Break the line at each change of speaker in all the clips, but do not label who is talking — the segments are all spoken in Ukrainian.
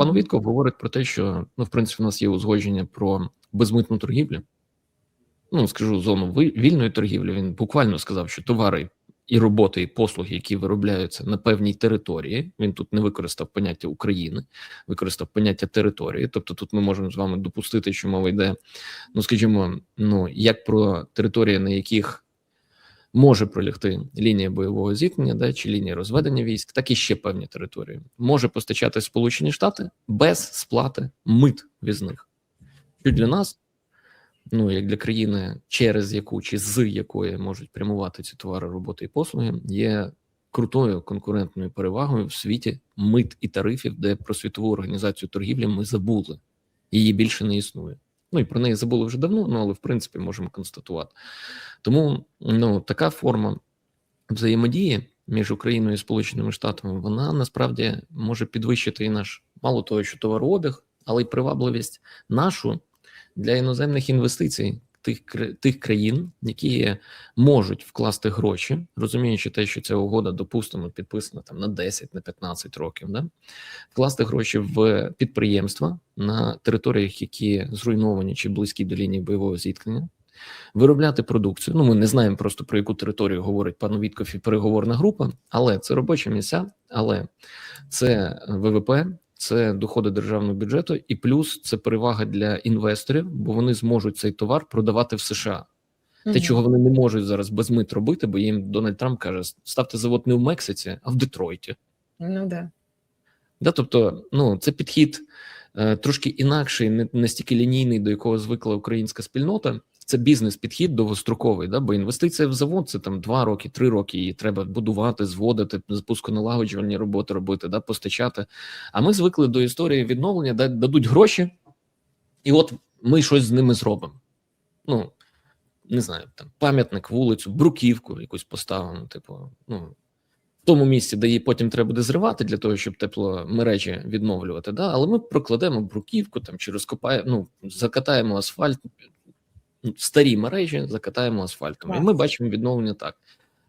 пан Вітков говорить про те, що ну, в принципі, у нас є узгодження про безмитну торгівлю. Ну, скажу зону вільної торгівлі. Він буквально сказав, що товари і роботи, і послуги, які виробляються на певній території. Він тут не використав поняття України, використав поняття території. Тобто, тут ми можемо з вами допустити, що мова йде, ну скажімо, ну як про території, на яких може пролягти лінія бойового зіткнення, да, чи лінія розведення військ, так і ще певні території. Може постачати Сполучені Штати без сплати мит візних. Що для нас, ну як для країни, через яку чи з якої можуть прямувати ці товари, роботи і послуги, є крутою конкурентною перевагою в світі мит і тарифів, де про світову організацію торгівлі ми забули. Її більше не існує. Ну і про неї забули вже давно, ну але в принципі можемо констатувати. Тому ну така форма взаємодії між Україною і Сполученими Штатами вона насправді може підвищити і наш мало того, що товарообіг, але й привабливість нашу для іноземних інвестицій тих тих країн, які можуть вкласти гроші, розуміючи те, що ця угода, допустимо, підписана там на 10, на 15 років, да? вкласти гроші в підприємства на територіях, які зруйновані чи близькі до лінії бойового зіткнення, виробляти продукцію. Ну, ми не знаємо просто про яку територію говорить пан Вітков і переговорна група, але це робочі місця, але це ВВП, це доходи державного бюджету, і плюс це перевага для інвесторів, бо вони зможуть цей товар продавати в США. Те,
Мгм.
чого вони не можуть зараз без мит робити, бо їм Дональд Трамп каже: ставте завод не в Мексиці, а в Детройті.
Ну да.
Да, тобто, ну це підхід е, трошки інакший, не, не стільки лінійний, до якого звикла українська спільнота. Це бізнес-підхід довгостроковий, да, бо інвестиція в завод це там два роки, три роки. Її треба будувати, зводити, запусконалагоджувальні роботи робити, да, постачати. А ми звикли до історії відновлення, да, дадуть гроші, і от ми щось з ними зробимо. Ну не знаю, там пам'ятник, вулицю, бруківку якусь поставимо. Типу, ну в тому місці, де її потім треба буде зривати для того, щоб тепломережі відновлювати. Да? Але ми прокладемо бруківку там чи розкопаємо, ну закатаємо асфальт, старі мережі, закатаємо асфальтом. І ми бачимо відновлення так.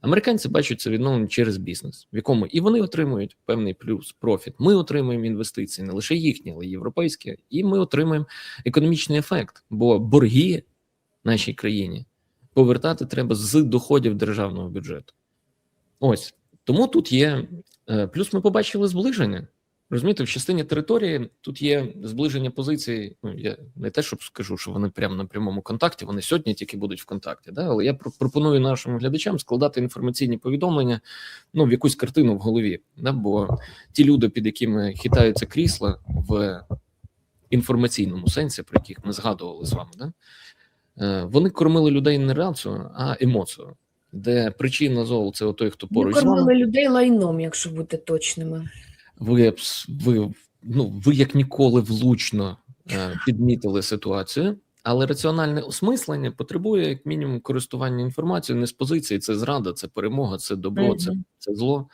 Американці бачать це відновлення через бізнес, в якому і вони отримують певний плюс, профіт. Ми отримуємо інвестиції, не лише їхні, але й європейські, і ми отримуємо економічний ефект, бо борги нашій країні повертати треба з доходів державного бюджету. Ось тому тут є е, плюс. Ми побачили зближення. Розумієте, в частині території тут є зближення позицій. Ну я не те, щоб скажу, що вони прямо на прямому контакті. Вони сьогодні тільки будуть в контакті. Да? Але я про- пропоную нашим глядачам складати інформаційні повідомлення ну в якусь картину в голові. Да? Бо ті люди, під якими хитаються крісла в інформаційному сенсі, про яких ми згадували з вами, да? е, вони кормили людей не рацію, а емоцію. Де причина зол це той, хто поруч
кормили людей лайном, якщо бути точними.
Ви, ви, ну, ви як ніколи влучно е, підмітили ситуацію, але раціональне осмислення потребує як мінімум користування інформацією не з позиції. Це зрада, це перемога, це добро, це,
Мгм.
це зло.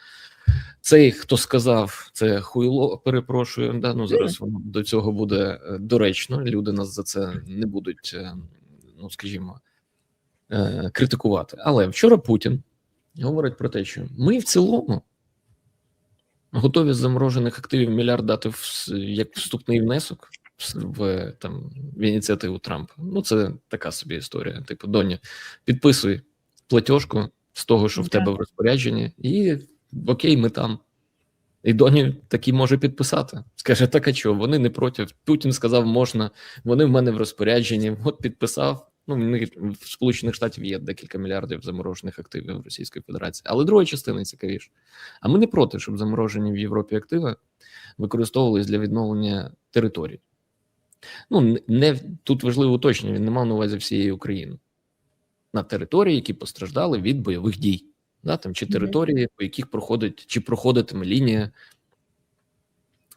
Цей, хто сказав, це хуйло, перепрошую. Да? Ну зараз воно до цього буде е, доречно. Люди нас за це не будуть, е, ну скажімо, критикувати. Але вчора Путін говорить про те, що ми в цілому готові з заморожених активів мільярд дати в, як вступний внесок в, там в ініціативу Трампа. Ну це така собі історія. Типу, доня, підписуй платіжку з того, що в тебе в розпорядженні, і окей, ми там. І доні такі може підписати. Скаже, так а що, вони не проти. Путін сказав, можна, вони в мене в розпорядженні. От підписав. Ну, в Сполучених Штатів є декілька мільярдів заморожених активів Російської Федерації. Але друга частина цікавіше. А ми не проти, щоб заморожені в Європі активи використовувались для відновлення територій. Ну, не- не тут важливо уточнення, він не мав на увазі всієї України на території, які постраждали від бойових дій, да, там, чи території, по яких проходить чи проходитиме лінія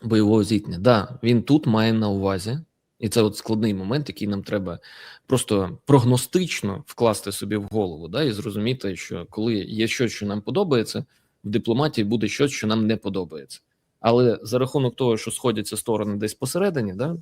бойового зіткнення. Да, він тут має на увазі, і це от складний момент, який нам треба просто прогностично вкласти собі в голову, да, і зрозуміти, що коли є щось, що нам подобається, в дипломатії буде щось, що нам не подобається. Але за рахунок того, що сходяться сторони десь посередині, да,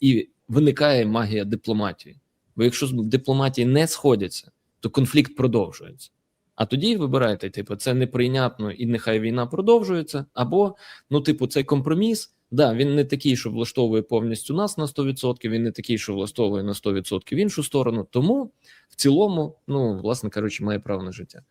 і, виникає магія дипломатії. Бо якщо дипломатії не сходяться, то конфлікт продовжується. А тоді вибирайте, типу, це неприйнятно, і нехай війна продовжується, або ну, типу, цей компроміс Да, він не такий, що влаштовує повністю нас на 100%, він не такий, що влаштовує на 100% в іншу сторону. Тому в цілому, ну, власне кажучи, має право на життя.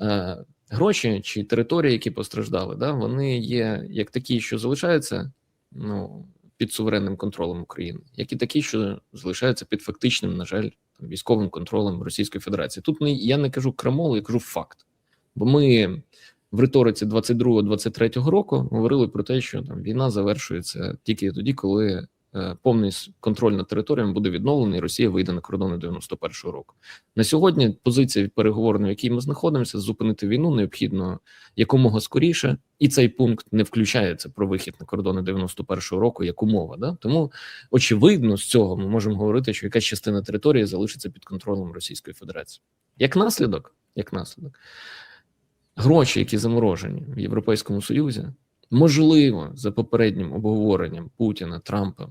Е, гроші чи території, які постраждали, да, вони є як такі, що залишаються ну, під суверенним контролем України, як і такі, що залишаються під фактичним, на жаль, там, військовим контролем Російської Федерації. Тут не, я не кажу крамол, я кажу факт. Бо ми в риториці 22-23 року говорили про те, що там війна завершується тільки тоді, коли е, повний контроль над територіями буде відновлений, і Росія вийде на кордони 91-го року. На сьогодні позиція переговорна, в якій ми знаходимося, зупинити війну необхідно якомога скоріше, і цей пункт не включається про вихід на кордони 91-го року як умова. Да? Тому очевидно, з цього ми можемо говорити, що якась частина території залишиться під контролем Російської Федерації. Як наслідок, як наслідок, гроші, які заморожені в Європейському Союзі, можливо, за попереднім обговоренням Путіна, Трампа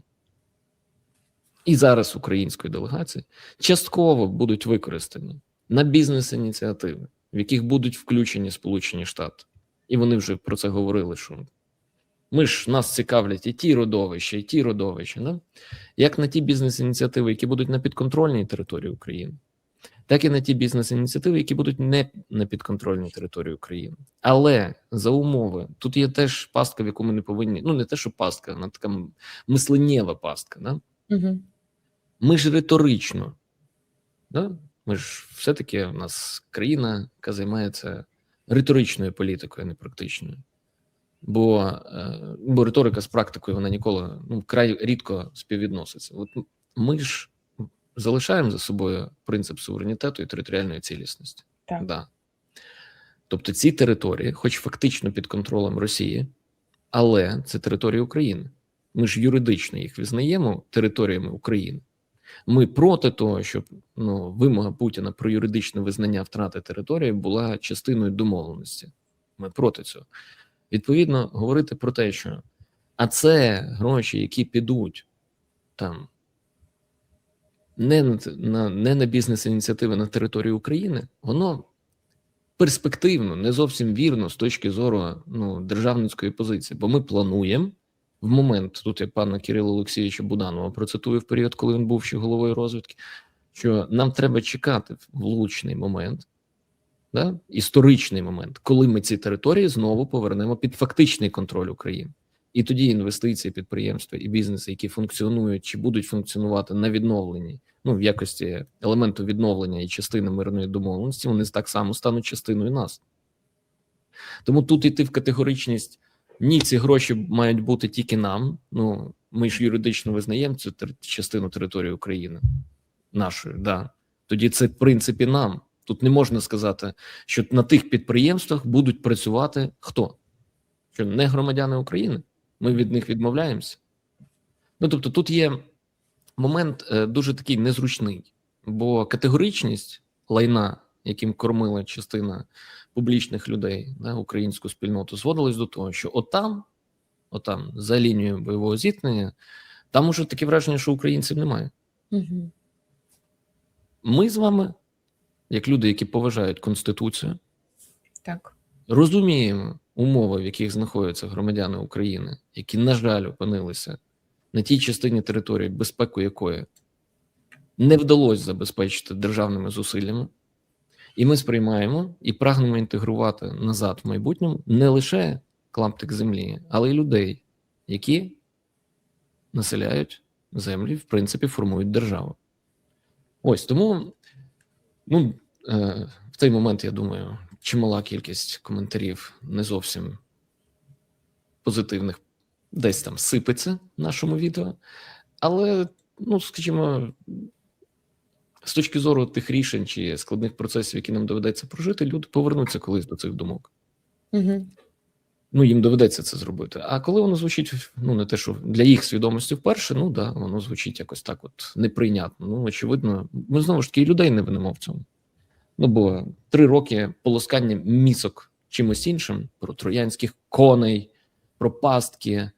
і зараз української делегації, частково будуть використані на бізнес-ініціативи, в яких будуть включені Сполучені Штати. І вони вже про це говорили, що ми ж нас цікавлять і ті родовища, і ті родовища, да? як на ті бізнес-ініціативи, які будуть на підконтрольній території України, так і на ті бізнес-ініціативи, які будуть не на підконтрольній території України. Але за умови тут є теж пастка, в яку ми не повинні. Ну не те, що пастка, вона така мисленнєва пастка. Да?
Угу.
Ми ж риторично, да? ми ж все-таки у нас країна, яка займається риторичною політикою, а не практичною. Бо, е, бо риторика з практикою вона ніколи ну, край рідко співвідноситься. От ми ж залишаємо за собою принцип суверенітету і територіальної цілісності.
Так.
Да. Тобто ці території, хоч фактично під контролем Росії, але це території України. Ми ж юридично їх визнаємо територіями України. Ми проти того, щоб ну, вимога Путіна про юридичне визнання втрати території була частиною домовленості. Ми проти цього. Відповідно, говорити про те, що а це гроші, які підуть там не на, не на бізнес-ініціативи на території України, воно перспективно, не зовсім вірно з точки зору ну, державницької позиції. Бо ми плануємо в момент, тут я пана Кирила Олексійовича Буданова процитую в період, коли він був ще головою розвідки, що нам треба чекати влучний момент, да, історичний момент, коли ми ці території знову повернемо під фактичний контроль України. І тоді інвестиції, підприємства і бізнеси, які функціонують чи будуть функціонувати на відновленні, ну в якості елементу відновлення і частини мирної домовленості, вони так само стануть частиною нас. Тому тут іти в категоричність ні, ці гроші мають бути тільки нам. Ну ми ж юридично визнаємо цю частину території України нашої, да. Тоді це в принципі нам. Тут не можна сказати, що на тих підприємствах будуть працювати хто? Що не громадяни України? Ми від них відмовляємося. Ну тобто, тут є момент е, дуже такий незручний, бо категоричність лайна, яким кормила частина публічних людей, да, українську спільноту, зводилась до того, що отам, отам, за лінією бойового зіткнення, там уже таке враження, що українців немає.
Угу.
Ми з вами, як люди, які поважають Конституцію,
Так.
розуміємо умови, в яких знаходяться громадяни України, які, на жаль, опинилися на тій частині території, безпеку якої не вдалося забезпечити державними зусиллями, і ми сприймаємо і прагнемо інтегрувати назад в майбутньому не лише клаптик землі, але й людей, які населяють землі, в принципі, формують державу. Ось тому, ну, е, в цей момент, я думаю, чимала кількість коментарів не зовсім позитивних десь там сипеться в нашому відео. Але, ну, скажімо, з точки зору тих рішень чи складних процесів, які нам доведеться прожити, люди повернуться колись до цих думок.
Угу.
Ну, їм доведеться це зробити. А коли воно звучить, ну не те, що для їх свідомості вперше, ну да, воно звучить якось так, от неприйнятно. Ну, очевидно, ми знову ж таки людей не винимо в цьому. Ну, бо три роки полоскання місок чимось іншим про троянських коней, про пастки,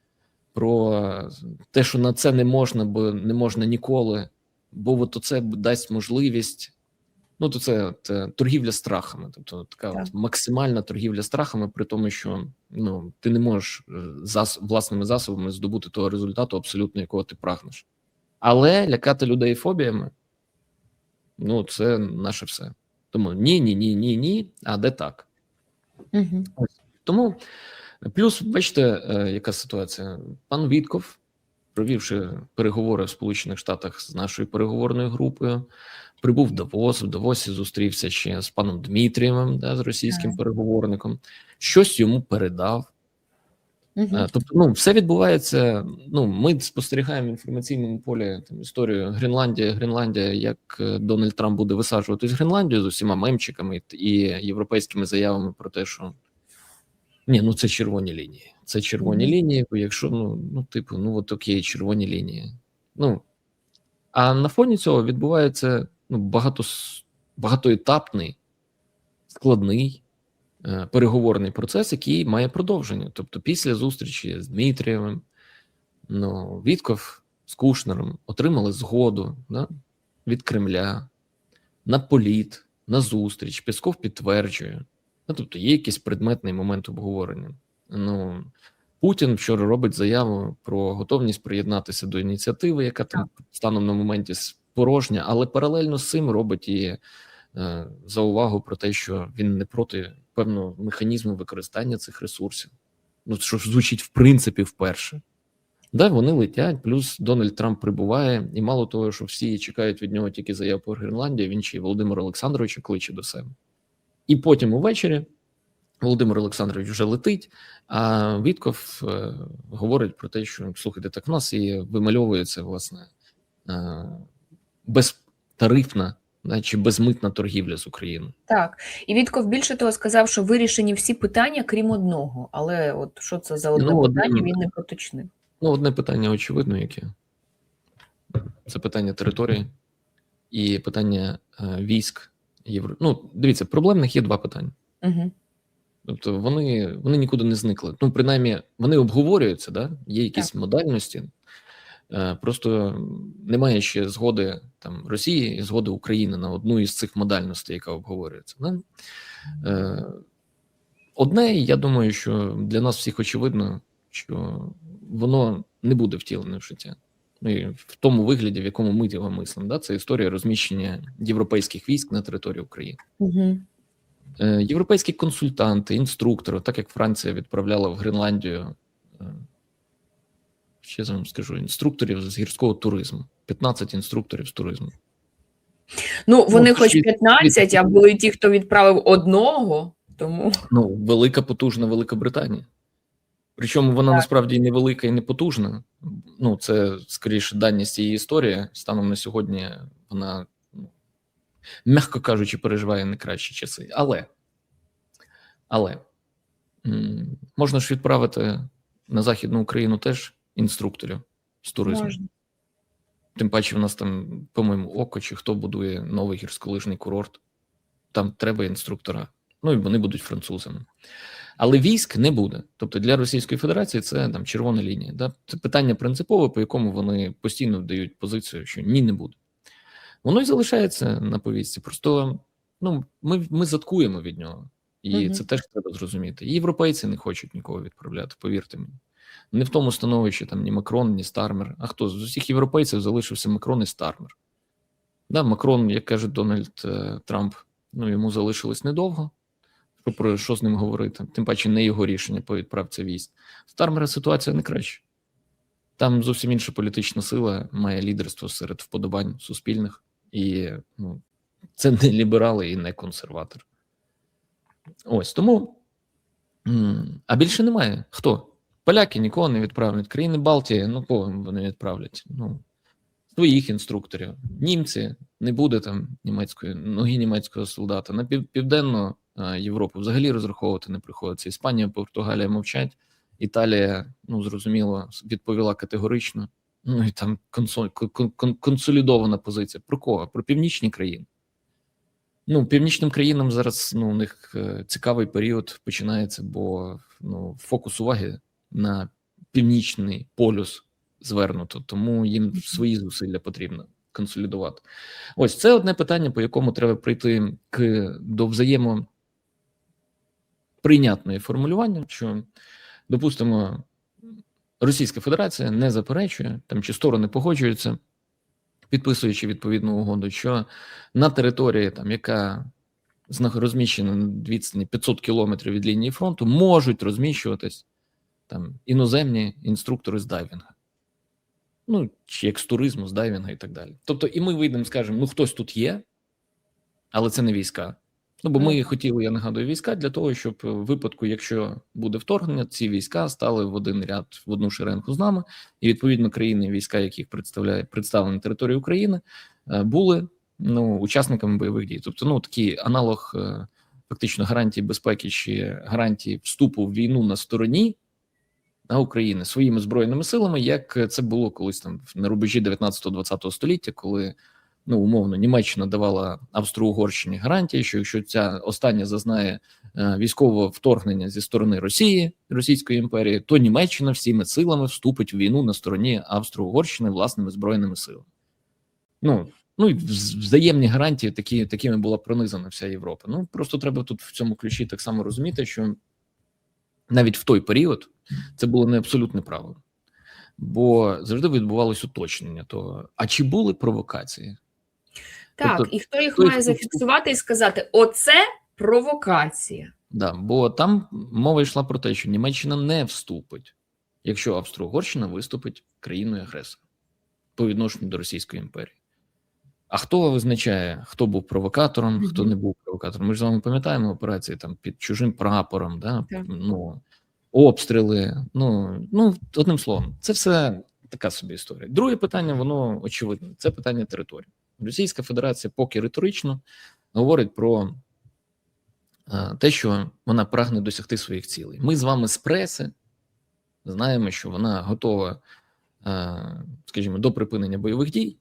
про те, що на це не можна, бо не можна ніколи. Бо от це дасть можливість Ну, то це, це торгівля страхами, тобто така
Так.
от максимальна торгівля страхами, при тому, що ну ти не можеш е, зас, власними засобами здобути того результату, абсолютно якого ти прагнеш. Але лякати людей фобіями ну це наше все. Тому ні, ні, ні, ні, ні. А де так?
Угу.
Тому плюс, бачите, е, яка ситуація? Пан Вітков, провівши переговори в Сполучених Штатах з нашою переговорною групою, прибув в Давос. В Давосі зустрівся ще з паном Дмитрієвим, да, з російським переговорником, щось йому передав.
Угу.
Тобто, ну все відбувається. Ну, ми спостерігаємо в інформаційному полі там історію Гренландія, Гренландія, як е, Дональд Трамп буде висаджуватись Гренландію з усіма мемчиками і європейськими заявами про те, що ні, ну це червоні лінії. Це червоні лінії, бо якщо ну, ну, типу, ну от окей, червоні лінії. Ну а на фоні цього відбувається ну, багато, багатоетапний, складний переговорний процес, який має продовження. Тобто, після зустрічі з Дмитрієвим, ну, Вітков з Кушнером отримали згоду да, від Кремля на політ, на зустріч. Пісков підтверджує. Ну, тобто, є якийсь предметний момент обговорення. Ну, Путін вчора робить заяву про готовність приєднатися до ініціативи, яка там станом на моменті порожня, але паралельно з цим робить і е, заувагу про те, що він не проти певного механізму використання цих ресурсів. Ну, що звучить в принципі вперше. Да, вони летять, плюс Дональд Трамп прибуває, і мало того, що всі чекають від нього тільки заяв по Гренландії, він ще й Володимира Олександровича кличе до себе. І потім увечері Володимир Олександрович вже летить, а Вітков е, говорить про те, що слухайте, так в нас і вимальовується власне е, безтарифна да, чи безмитна торгівля з Україною.
Так. І Вітков більше того сказав, що вирішені всі питання, крім одного. Але от що це за одне
Ну,
питання, він не поточнив.
Ну, одне питання очевидно, яке це питання території і питання е, військ Євро. Ну, дивіться, проблемних є два питання.
Угу.
Тобто вони, вони нікуди не зникли. Ну, принаймні, вони обговорюються, да? є якісь модальності. Е, Просто немає ще згоди там Росії і згоди України на одну із цих модальностей, яка обговорюється. Да? Е, Одне, я думаю, що для нас всіх очевидно, що воно не буде втілене в життя. Ну, і в тому вигляді, в якому ми його мислимо. Да? Це історія розміщення європейських військ на території України.
Угу.
Європейські консультанти, інструктори, так як Франція відправляла в Гренландію, ще я вам скажу, інструкторів з гірського туризму, 15 інструкторів з туризму.
Ну, вони
Ну,
хоч
від-
15, а були ті, хто відправив одного, тому
Ну, велика, потужна Велика Британія. Причому вона
Так.
насправді і не велика і не потужна. Ну, це скоріше даність її історії. Станом на сьогодні вона, ну, м'яко кажучи, переживає не кращі часи. Але, але можна ж відправити на Західну Україну теж інструкторів з туризму.
можна.
Тим паче, в нас там, по-моєму, око чи хто будує новий гірськолижний курорт. Там треба інструктора. Ну і вони будуть французами. Але військ не буде. Тобто для Російської Федерації це там червона лінія. Да? Це питання принципове, по якому вони постійно дають позицію, що ні, не буде. Воно й залишається на повістці. Просто ну, ми, ми заткуємо від нього. І
Мгм.
це теж треба зрозуміти. І європейці не хочуть нікого відправляти, повірте мені. Не в тому становищі там ні Макрон, ні Стармер. А хто з усіх європейців залишився Макрон і Стармер? Да, Макрон, як каже Дональд е, Трамп, ну йому залишилось недовго. Про що з ним говорити? Тим паче не його рішення по відправці військ. Стармера ситуація не краща. Там зовсім інша політична сила має лідерство серед вподобань суспільних, і ну, це не ліберали і не консерватор. Ось тому. А більше немає. Хто? Поляки нікого не відправлять. Країни Балтії, ну кого вони відправлять? Ну, своїх інструкторів. Німці не буде там німецької ноги німецького солдата. На пів, південну е, Європу взагалі розраховувати не приходиться. Іспанія, Португалія мовчать. Італія, ну зрозуміло, відповіла категорично. Ну і там консолідована позиція. Про кого? Про північні країни. Ну, північним країнам зараз ну, у них е, цікавий період починається, бо ну, фокус уваги на північний полюс звернуто, тому їм свої зусилля потрібно консолідувати. Ось це одне питання, по якому треба прийти к до взаємоприйнятної формулювання, що допустимо, Російська Федерація не заперечує там чи сторони погоджуються, підписуючи відповідну угоду, що на території, там яка розміщена на відстані 500 кілометрів від лінії фронту, можуть розміщуватись там іноземні інструктори з дайвінга. Ну, чи як з туризму, з дайвінга і так далі. Тобто, і ми вийдемо, скажемо, ну хтось тут є, але це не війська. Ну, бо ми хотіли, я нагадую, війська для того, щоб в випадку, якщо буде вторгнення, ці війська стали в один ряд в одну шеренгу з нами, і відповідно країни, війська, яких представляє представлені на території України, е, були ну учасниками бойових дій. Тобто, ну такий аналог е, фактично гарантії безпеки чи гарантії вступу в війну на стороні України своїми збройними силами, як це було колись там на рубежі 19-20 століття, коли ну умовно Німеччина давала Австро-Угорщині гарантії, що якщо ця остання зазнає е, військового вторгнення зі сторони Росії, Російської імперії, то Німеччина всіми силами вступить в війну на стороні Австро-Угорщини власними збройними силами. Ну ну і взаємні гарантії, такі такими була пронизана вся Європа. Ну просто треба тут в цьому ключі так само розуміти, що навіть в той період це було не абсолютне правило, бо завжди відбувалось уточнення того, а чи були провокації?
Так,
Тобто,
і хто їх має зафіксувати і сказати: оце провокація.
Да, бо там мова йшла про те, що Німеччина не вступить, якщо Австро-Угорщина виступить країною агресором по відношенню до Російської імперії. А хто визначає, хто був провокатором, хто не був провокатором? Ми ж з вами пам'ятаємо операції там під чужим прапором, да?
Так.
ну, обстріли. Ну, ну, одним словом, це все така собі історія. Друге питання, воно очевидне, це питання території. Російська Федерація поки риторично говорить про е, те, що вона прагне досягти своїх цілей. Ми з вами з преси знаємо, що вона готова, е, скажімо, до припинення бойових дій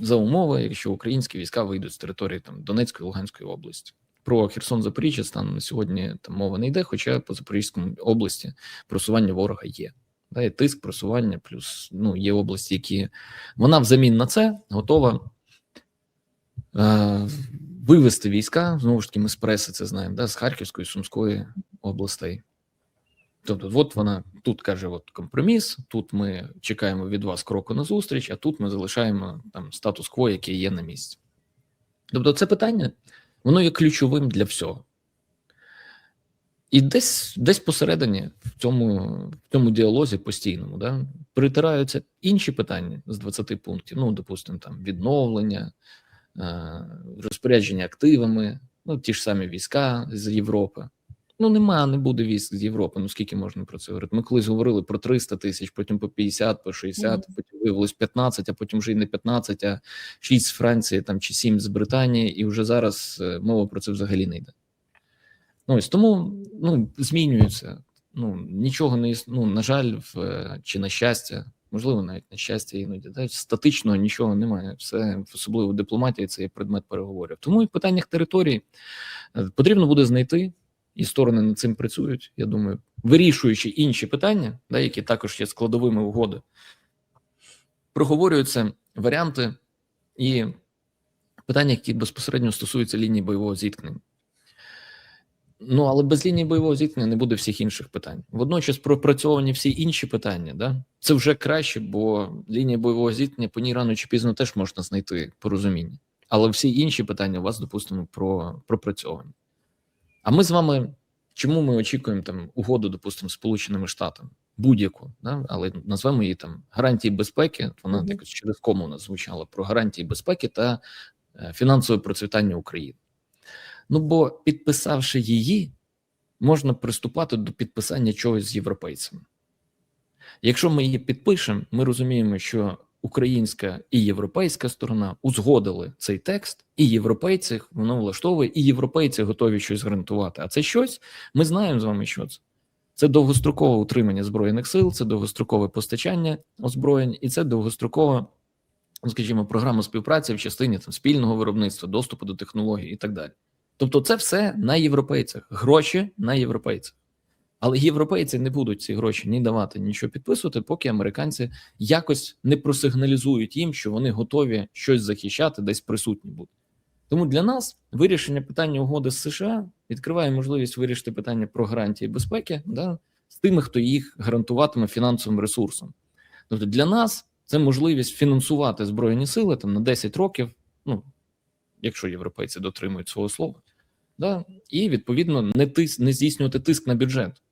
за умови, якщо українські війська вийдуть з території там Донецької Луганської області. Про Херсон Запоріжжя станом на сьогодні там мова не йде, хоча по Запорізькому області просування ворога є. Да, і тиск, просування, плюс ну, є області, які вона взамін на це готова е, вивести війська. Знову ж таки, ми з преси це знаємо, да, з Харківської, Сумської областей. Тобто, от вона тут каже: от компроміс, тут ми чекаємо від вас кроку на зустріч, а тут ми залишаємо там статус-кво, який є на місці. Тобто, це питання воно є ключовим для всього. І десь десь посередині в цьому в цьому діалозі постійному да, притираються інші питання з 20 пунктів. Ну, допустимо, там відновлення, е, розпорядження активами, ну ті ж самі війська з Європи. Ну, нема, не буде військ з Європи. Ну скільки можна про це говорити? Ми колись говорили про 300 тисяч, потім по 50, по 60,
Мгм.
потім виявилось 15, а потім вже й не 15, а 6 з Франції там чи 7 з Британії, і вже зараз е, мова про це взагалі не йде. Ну, ось тому ну, змінюється. Ну, нічого не іс- ну, на жаль, в, е, чи на щастя, можливо, навіть на щастя іноді. Да, статичного нічого немає. Все, особливо в дипломатії, це є предмет переговорів. Тому і в питаннях території е, потрібно буде знайти, і сторони над цим працюють. Я думаю, вирішуючи інші питання, да, які також є складовими угоди, проговорюються варіанти і питання, які безпосередньо стосуються лінії бойового зіткнення. Ну, але без лінії бойового зіткнення не буде всіх інших питань. Водночас пропрацьовані всі інші питання, да? це вже краще, бо лінія бойового зіткнення по ній рано чи пізно теж можна знайти порозуміння. Але всі інші питання у вас, допустимо, про пропрацьовані. А ми з вами чому ми очікуємо там угоду, допустимо, з Сполученими Штатами? Будь-яку, да? але назвемо її там гарантії безпеки. Вона
Мгм.
якось через кому у нас звучала про гарантії безпеки та е, фінансове процвітання України. Ну бо підписавши її, можна приступати до підписання чогось з європейцями. Якщо ми її підпишемо, ми розуміємо, що українська і європейська сторона узгодили цей текст, і європейці воно влаштовує, і європейці готові щось гарантувати. А це щось ми знаємо з вами, що це. Це довгострокове утримання збройних сил, це довгострокове постачання озброєнь, і це довгострокова, ну, скажімо, програма співпраці в частині там спільного виробництва, доступу до технологій і так далі. Тобто, це все на європейцях, гроші на європейцях. Але європейці не будуть ці гроші ні давати, нічого підписувати, поки американці якось не просигналізують їм, що вони готові щось захищати, десь присутні бути. Тому для нас вирішення питання угоди з США відкриває можливість вирішити питання про гарантії безпеки да, з тими, хто їх гарантуватиме фінансовим ресурсом. Тобто для нас це можливість фінансувати збройні сили там на 10 років, ну якщо європейці дотримують свого слова, да, і відповідно не тис, не здійснювати тиск на бюджет.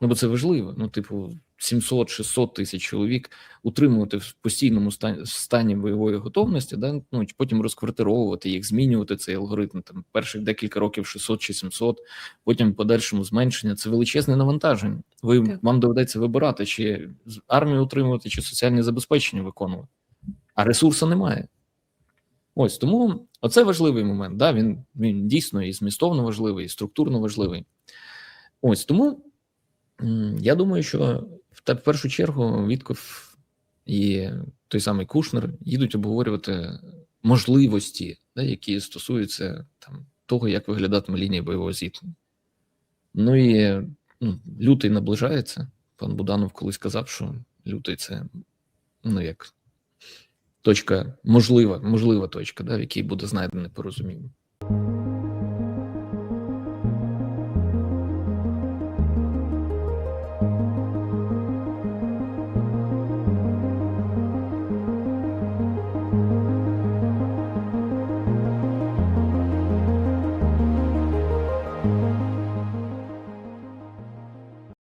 Ну, бо це важливо. Ну, типу, 700-600 тисяч чоловік утримувати в постійному стані, стані бойової готовності, да? ну, потім розквартировувати їх, змінювати цей алгоритм. Там перших декілька років 600 чи 700, потім подальшому зменшення. Це величезне навантаження. Ви
Так.
вам доведеться вибирати, чи армію утримувати, чи соціальне забезпечення виконувати. А ресурсу немає. Ось тому оце важливий момент. Да? Він, він дійсно і змістовно важливий, і структурно важливий. Ось тому я думаю, що в, та, в першу чергу Вітков і той самий Кушнер їдуть обговорювати можливості, да, які стосуються там, того, як виглядатиме лінія бойового зіткнення. Ну і ну, лютий наближається. Пан Буданов колись казав, що лютий це ну як точка, можлива, можлива точка, да, в якій буде знайдене порозуміння.